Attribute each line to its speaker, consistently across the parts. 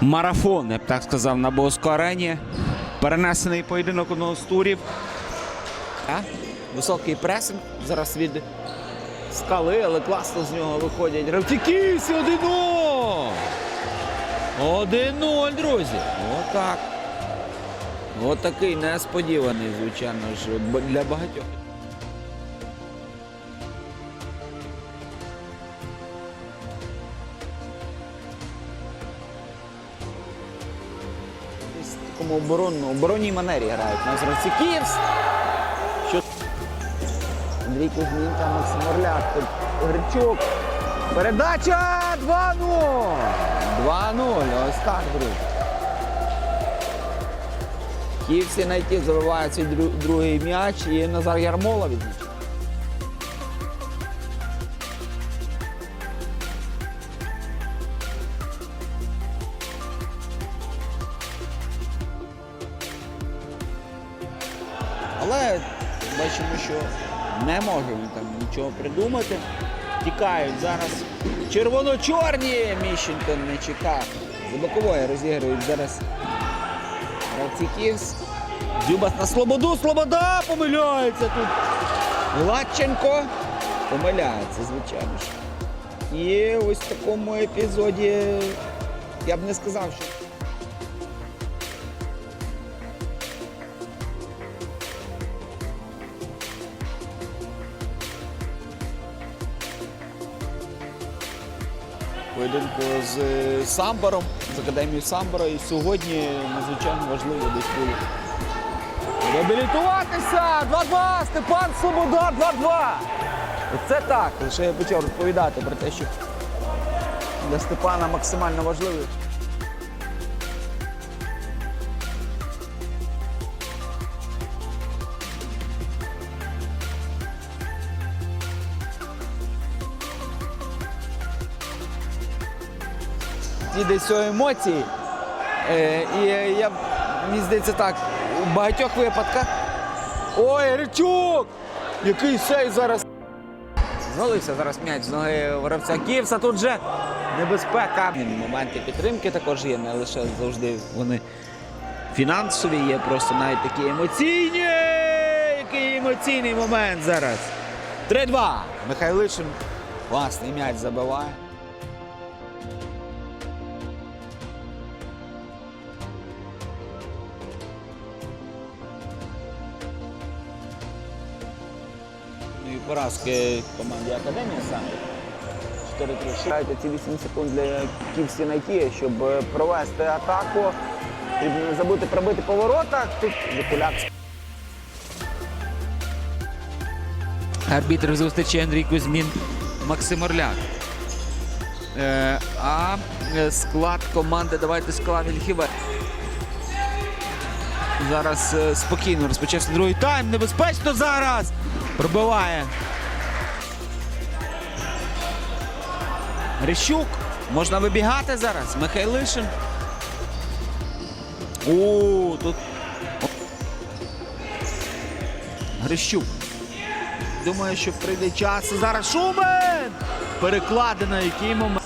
Speaker 1: марафон, я б так сказав, на Боско арені. Перенесений поєдинок одного з турів. А? Високий пресинг зараз від скали, але класно з нього виходять. Гравціківці 1-0! 1-0, друзі. Отак. Отакий несподіваний, звичайно ж, для багатьох. В такому оборонному, оборонній манері грають. У нас. Що... Андрій Кузьмінка, Максим Орляк, Гричук. Передача 2-0. 2-0. Ось так, друзі. Київці забивають свій другий м'яч і Назар Ярмола відзначив. Але бачимо, що не може він там нічого придумати. Тікають зараз червоно-чорні. Міщенко не чекав. За бокової розігрують зараз гравці Київс. Дзюбас на Слободу. Слобода помиляється тут. Гладченко помиляється, звичайно. І ось в такому епізоді я б не сказав, що. Поєдинку з самбаром, з академією самбара. І сьогодні надзвичайно важливо десь було реабілітуватися! 2-2! Степан Свобода, 2-2! Оце так. Лише я почав розповідати про те, що для Степана максимально важливо. Ті десь емоції. Е, і я, мені здається так, у багатьох випадках. Ой, Ричук! Який сей зараз. Звалився зараз м'яч з ноги гравця Київса. Тут же небезпека. Моменти підтримки також є, не лише завжди вони фінансові, є просто навіть такі емоційні. Який емоційний момент зараз. 3-2. Михайлишин класний м'яч забиває. Ну і поразки команді Академія саме. 4-3. Шукайте ці 8 секунд для Ківсі Найті, щоб е, провести атаку. Потрібно не забути пробити по воротах. Тут Викуляк. Арбітр зустрічі Андрій Кузьмін, Максим Орляк. Е, а е, склад команди давайте склад Вільхіве. Зараз е, спокійно розпочався другий тайм. Небезпечно зараз. Пробиває. Грищук. Можна вибігати зараз. Михайлишин. О, тут. Грищук. Думаю, що прийде час. Зараз Шумен! Перекладено, який момент.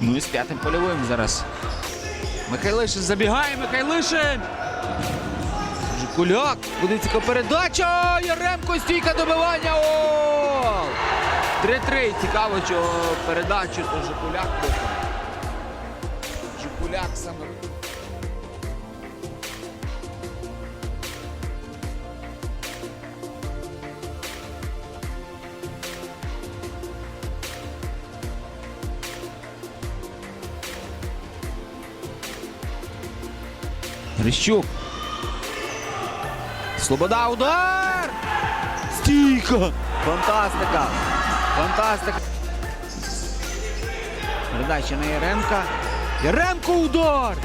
Speaker 1: Ну і з п'ятим польовим зараз. Михайлишин забігає, Михайлишин! Жикуляк, Кудицька передача! Яремко, стійка добивання! Гол! 3-3. Цікаво, що передачу Жикуляк. Жикуляк саме. Грищук. Слобода, удар! Стійка! Фантастика! Фантастика! Передача на Яремка. Яремко удар!